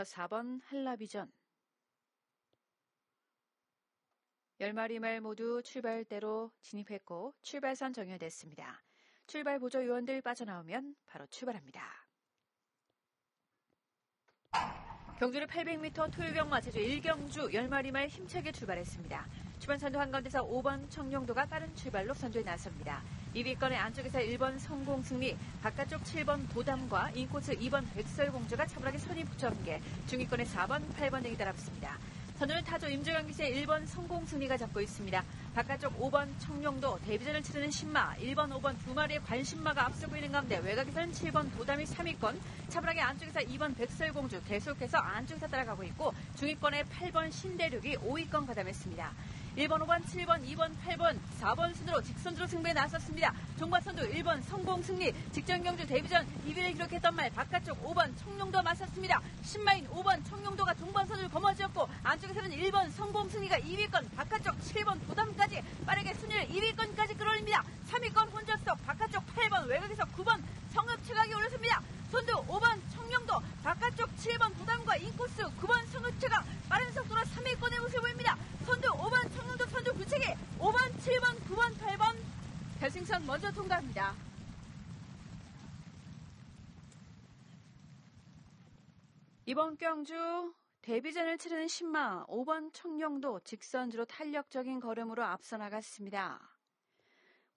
저 4번 한라비전. 10마리 말 모두 출발대로 진입했고 출발선 정렬됐습니다. 출발 보조 요원들 빠져나오면 바로 출발합니다. 경주를 800m 토요병마 제주 1경주 10마리 말 힘차게 출발했습니다. 주변 선두 한가운데서 5번 청룡도가 빠른 출발로 선두에 나섭니다. 2위권의 안쪽에서 1번 성공승리, 바깥쪽 7번 도담과 인코스 2번 백설공주가 차분하게 선이 붙여 함께 중위권의 4번, 8번 등이 따라붙습니다. 선두는 타조 임주경 기세 1번 성공 승리가 잡고 있습니다. 바깥쪽 5번 청룡도 데뷔전을 치르는 신마, 1번, 5번 두 마리의 관신마가 앞서고 있는 가운데 외곽에서는 7번 도담이 3위권, 차분하게 안쪽에서 2번 백설공주 계속해서 안쪽에서 따라가고 있고 중위권의 8번 신대륙이 5위권 가담했습니다. 1번, 5번, 7번, 2번, 8번, 4번 순으로 직선주로 승부에 나섰습니다. 종과 선두 1번 성공 승리, 직전 경주 데뷔전 2위를 기록했던 말 바깥쪽 5번 청룡도 맞섰습니다. 신마인 5번 청룡도가 동반선을 거머쥐었고 안쪽에서는 1번 성공 승리가 2위권, 바깥쪽 7번 도담까지 빠르게 순위를 2위권까지 끌어올립니다. 3위권 혼자석 바깥쪽 8번 외곽에서 9번 성읍 최각이 올랐습니다. 선두 5번 청룡도 바깥쪽 7번 도담과 인코스 9번 성읍 최각 빠른 속도로 3위권의 모습을 보입니다. 선두 5번 청룡도 선두 구체기 5번 7번 9번 8번 결승선 먼저 통과합니다. 이번 경주 데뷔전을 치르는 신마 5번 청룡도 직선주로 탄력적인 걸음으로 앞서 나갔습니다.